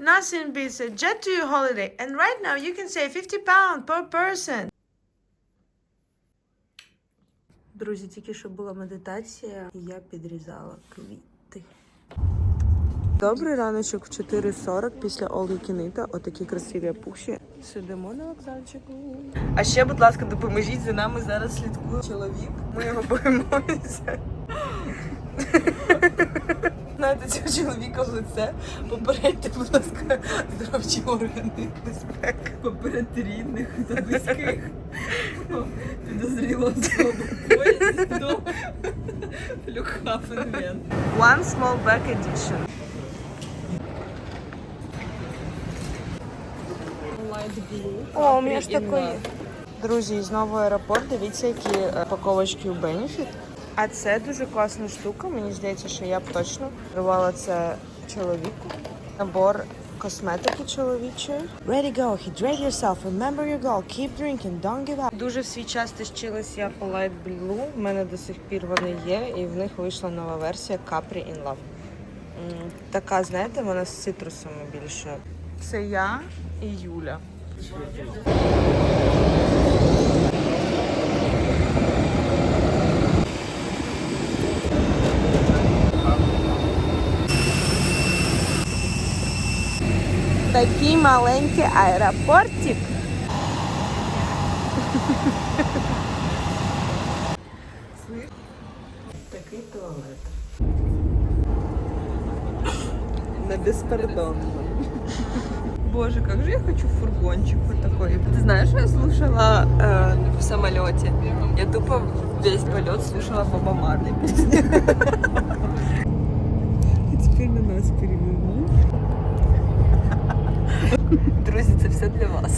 Nothing beats a jet to your holiday. And right now you can save 50 pounds per person. Друзі, тільки що була медитація, і я підрізала квіти. Добрий раночок в 4.40 після All You Can Eat. Отакі красиві пухші. Сидимо на вокзальчику. А ще, будь ласка, допоможіть за нами зараз слідкує чоловік. Ми його боїмося. Знаєте, цього чоловіка в лице. Попередьте, будь ласка, здоровчі органи безпеки. Поперед рідних та близьких. Підозріла особу. До Флюхафенвен. One small back edition. О, у мене ж такої. Друзі, знову аеропорт. Дивіться, які е, паковочки у Benefit. А це дуже класна штука. Мені здається, що я б точно дарувала це чоловіку. Набор косметики чоловічої. Ready go, hydrate yourself, remember your goal, keep drinking, don't give up. Дуже в свій час тищилась я по Light Blue. В мене до сих пір вони є, і в них вийшла нова версія Capri in Love. Така, знаєте, вона з цитрусами більше. Це я і Юля. Такий маленький аеропортик. Такий туалет. На беспардонно. Боже, как же я хочу фургончик вот такой. Ты знаешь, я слушала э, в самолете? Я тупо весь полет слушала Боба Марли. Друзі, все для вас.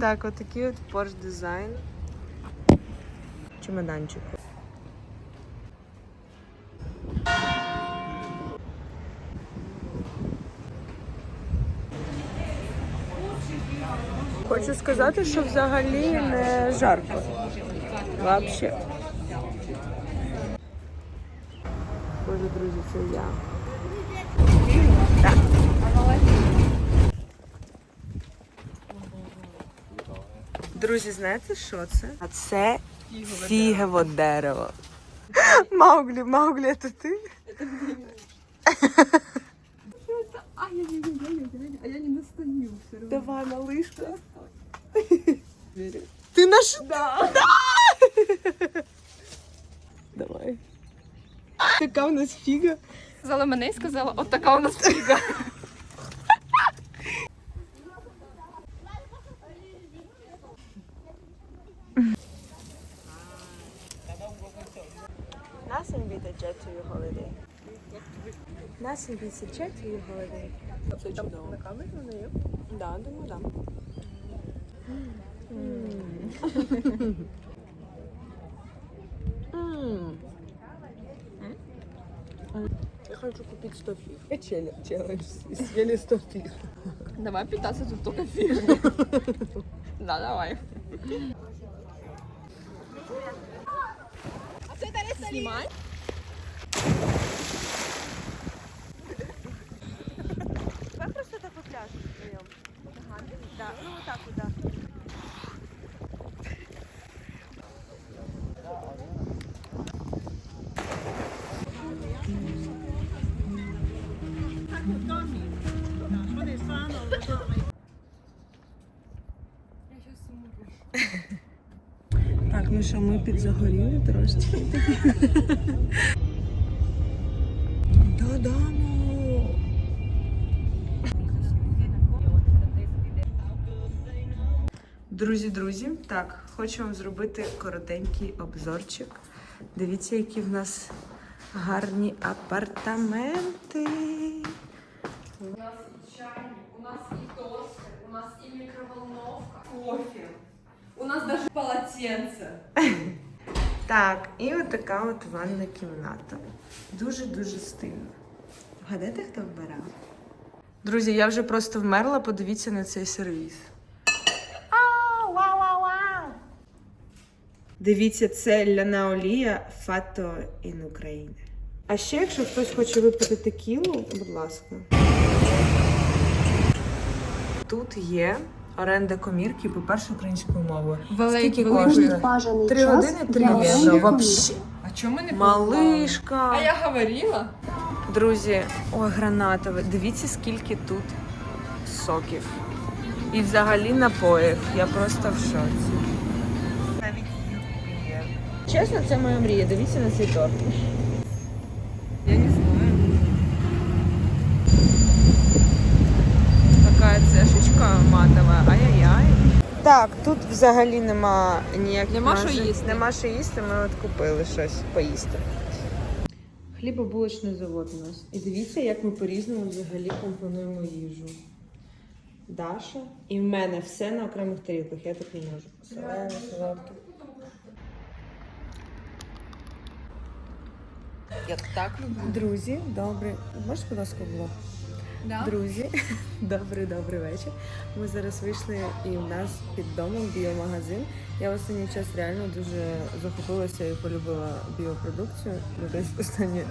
Так, отакий от Porsche дизайн. Чемоданчику. Хочу сказати, що взагалі не жарко. Вообще. Боже, друзі, це я. Друзі, знаєте, що це? А це фігове дерево. Мауглі, Мауглі, це ти? А я не, я а я не достаю все равно. Давай, малышка. Ты наш... Да. Давай. Така у нас фіга. Сказала мене і сказала, от така у нас фіга. Jet to your holiday. Nothing beats a jet to your holiday. Це чудово. На камері вона є? Да, думаю, да. Я хочу купить 100 фиг. Я челлендж. Съели 100 фиг. Давай питаться тут только фігами. Да, давай. Знімай. Що, ми підзагоріли трошечки. Додому. Друзі, друзі, так, хочу вам зробити коротенький обзорчик. Дивіться, які в нас Гарні апартаменти. У нас и чайник, у нас и тостер, у нас и микроволновка, кофе. Нас даже полотенце. Так, і от така от ванна кімната. Дуже-дуже стильно. Гадайте, хто вбирав? Друзі, я вже просто вмерла, подивіться на цей сервіс. Дивіться, це ляна олія Фато in Україна. А ще, якщо хтось хоче випити текілу, будь ласка. Тут є оренда комірки, по-перше, українською мовою. Скільки коштує? Бажаний Три час години, три євро. оренди Вообще. А чому ми не Малишка. А я говорила. Друзі, ой, гранатове. Дивіться, скільки тут соків. І взагалі напоїв. Я просто в шоці. Навіть. Чесно, це моя мрія. Дивіться на цей торт. Я не знаю. Така цешечка матова. Ай-яй-яй. Так, тут взагалі нема ніяких. Нема що їсти. Нема що їсти, ми от купили щось поїсти. Хлібобулочний завод у нас. І дивіться, як ми по-різному взагалі компонуємо їжу. Даша. І в мене все на окремих тарілках. Я так не можу. Солене, солодке. Я так люблю. Друзі, добре. Можеш, будь ласка, влог? Да? Друзі, добрий добрий вечір. Ми зараз вийшли і в нас під домом біомагазин. Я в останній час реально дуже захопилася і полюбила біопродукцію. Ну, десь останні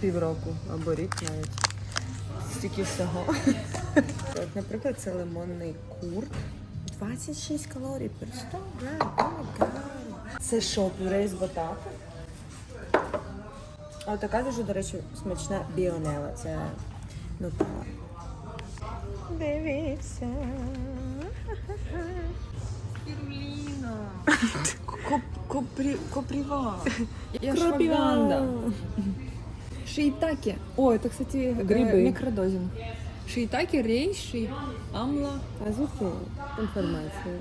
півроку або рік навіть. Стільки всього. От, наприклад, це лимонний кур. 26 калорій per 100 грам. Це що, пюре з батата? А дуже, до речі, смачна біонела. Це нутелла. Дивіться. Спирулина. Коприва. Я Кропива. шваганда. Шиитаки. О, это, кстати, э, Грибы. микродозинг. Шиитаки, рейши, амла. А звідки інформація?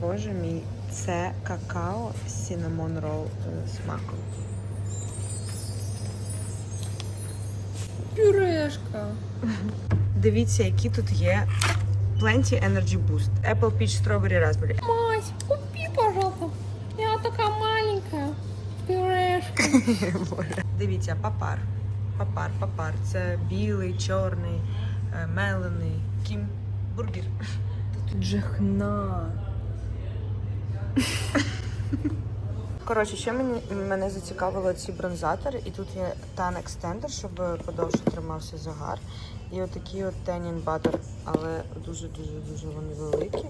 Боже мій, це какао з сінамон рол смаком. Пюрешка. Дивіться, які тут є Plenty Energy Boost. Apple Peach Strawberry Raspberry. Мась, купи, пожалуйста. Я такая маленькая. Пюрешка. Дивіться, папар. Папар, папар. Це білий, чорний, е, мелений. Кім бургер. Тут жахна. Коротше, ще мені мене зацікавили ці бронзатори, і тут є тан екстендер, щоб подовше тримався загар. І отакі от Tannin Butter, але дуже дуже дуже вони великі.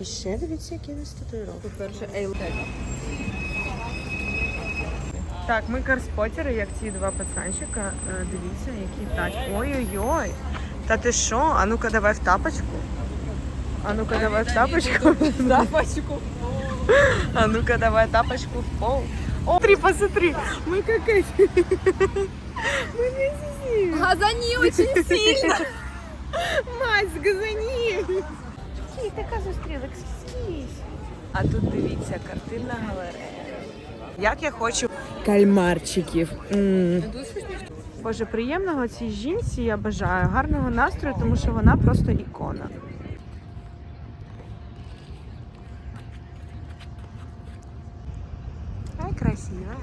І ще дивіться, які десь татуїровки. По-перше, ейл. Так, ми карспотери, як ці два пацанчика. Е, Дивіться, які тач. Ой-ой-ой. Та ти що? А ну-ка давай в тапочку. А ну-ка давай в тапочку. Тапочку. А ну-ка давай тапочку в пол. О, смотри, посмотри. Мы как эти. Мы вместе с ними. Газани очень сильно. Мась, газані. Кі, така зустріла, скісь. А тут дивіться, картинна галерея. Як я хочу кальмарчиків. м Боже, приємного цій жінці я бажаю, гарного настрою, тому що вона просто ікона. Ай, красивая.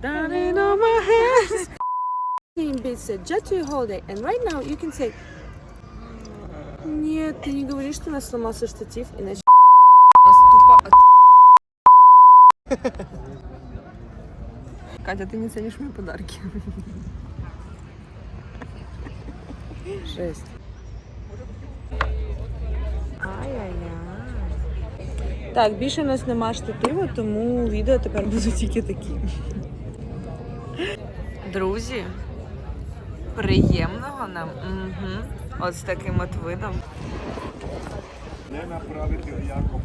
Darling on my hands. Beats a jet to your holiday, and right now you can say. Нет, ты не говоришь, что у нас сломался штатив, иначе Нас тупо от... Катя, ты не ценишь мои подарки. Жесть. Ай-яй-яй. Так, більше у нас нема штативу, тому відео тепер будуть тільки такі. Друзі, приємного нам. Угу. От з таким от видом. не направити Якоб.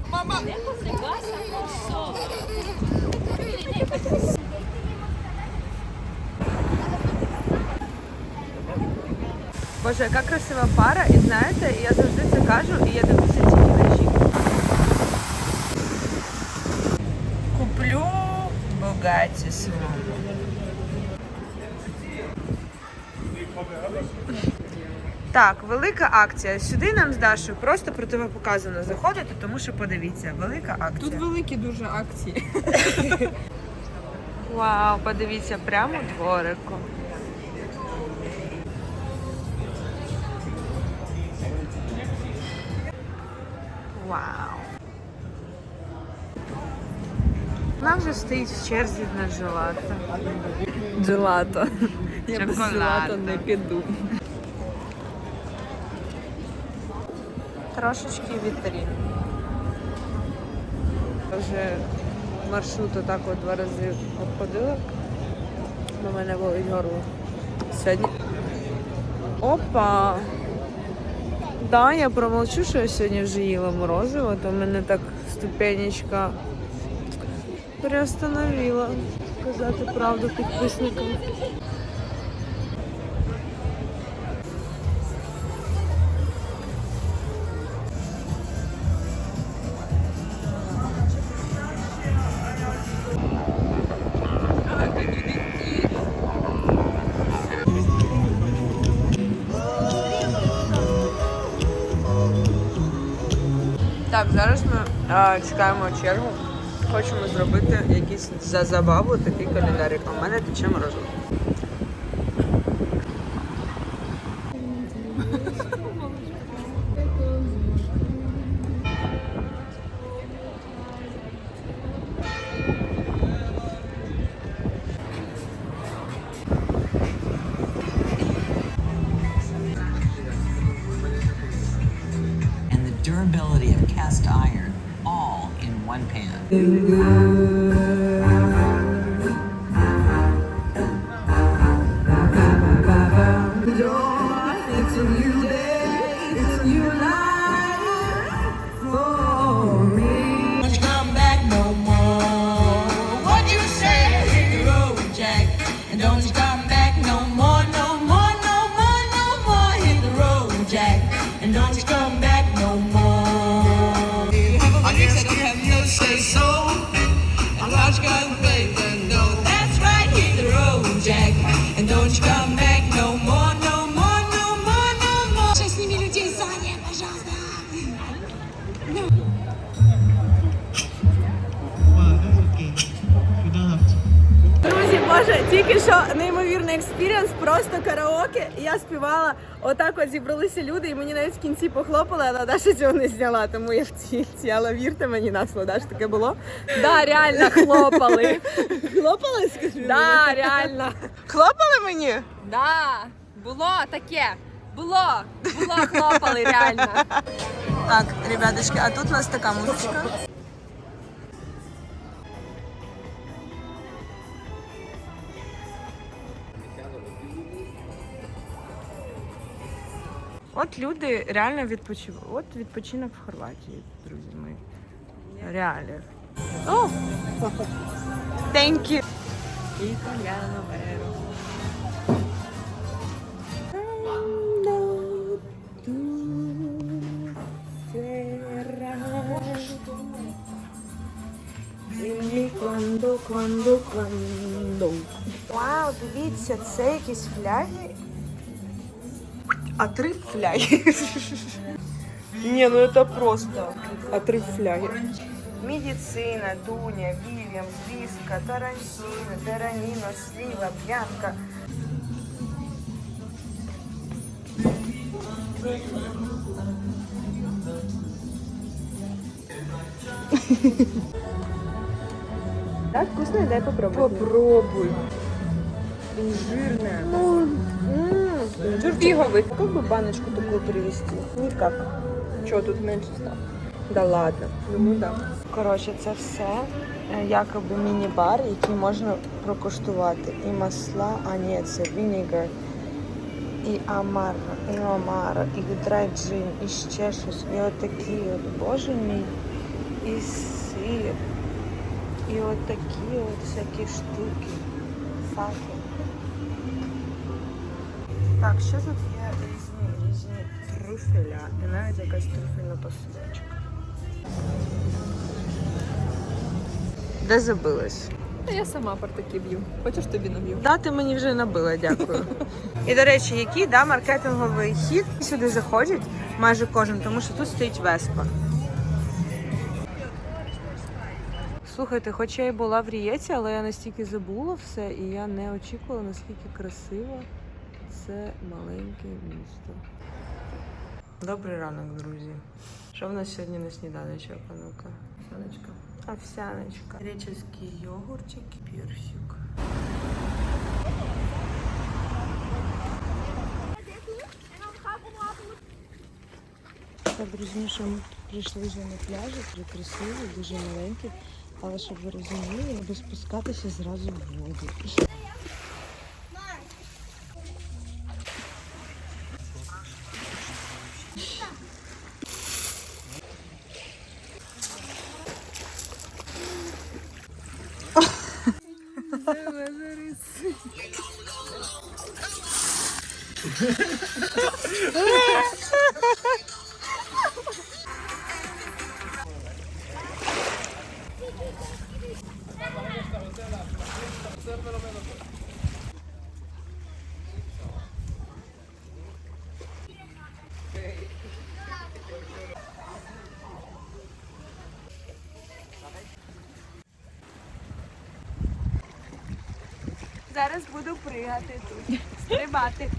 Боже, яка красива пара, і знаєте, я завжди це кажу, і я дивлюся тільки на жінку. Куплю Бугаті свого. Так, велика акція. Сюди нам з Дашою просто противопоказано заходити, тому що подивіться, велика акція. Тут великі дуже акції. Вау, подивіться, прямо дворику. Вау. Вона вже стоїть в черзі на желато. Джелато. Я без джелато не піду. Трошечки вітрин. Вже маршрут отак от два рази обходила. У мене болить горло. Сьогодні. Опа! Да, я промовчу, що я сьогодні вже їла морозиво, то мене так ступенечка приостановила сказати правду підписникам. Так, зараз ми а, чекаємо чергу. Хочемо зробити якийсь за забаву такий календарик. А в мене тече морозиво. Durability of cast iron all in one pan. Просто караоке. І Я співала, отак от зібралися люди, і мені навіть в кінці похлопали, але Даша цього не зняла, тому я втіла. Вірте мені на слово, Даш, таке було. Да, реально хлопали. Хлопали, скажи? Да, реально. Хлопали мені? Да, було таке. Було, було, хлопали, реально. Так, ребяточки, а тут у нас така музичка. От люди реально відпочивають. От відпочинок в Хорватії, друзі мої. Реально. О! Thank you. Вау, дивіться, це якісь фляги. А три фляги. Ні, ну це просто. А три фляги. Медицина, Дуня, Вільямс, Віска, Тарантіно, Дераніно, Сліва, Б'янка. Так, вкусно, дай попробуй. Попробуй. Жирная. Фиговый. Как бы баночку такую привезти? Никак. Что тут меньше стало? Да ладно. Думаю, да. Коротше, це все е, якоби міні-бар, який можна прокуштувати. І масла, а ні, це вінігар, і амара, і омара, і драйджин, і ще щось. І отакі от, боже мій, і сир. І от такі от всякі штуки. Факи. Так, що тут є різні різні трюфеля і навіть якась трюфельна посипочка. Де забилась? Та я сама партаки б'ю. Хочеш тобі наб'ю? Да, ти мені вже набила, дякую. І до речі, який да, маркетинговий хід сюди заходять майже кожен, тому що тут стоїть веспа. Слухайте, хоч я і була в Рієці, але я настільки забула все, і я не очікувала, наскільки красиво це маленьке місто. Добрий ранок, друзі. Що в нас сьогодні на сніданочок, а ну-ка? Овсяночка. Греческий йогуртик, персик. Так, друзі, що ми прийшли вже на пляжі, дуже красивий, дуже маленький. Але щоб ви розуміли, треба спускатися зразу в воду. Зараз буду пригати тут, стрибати.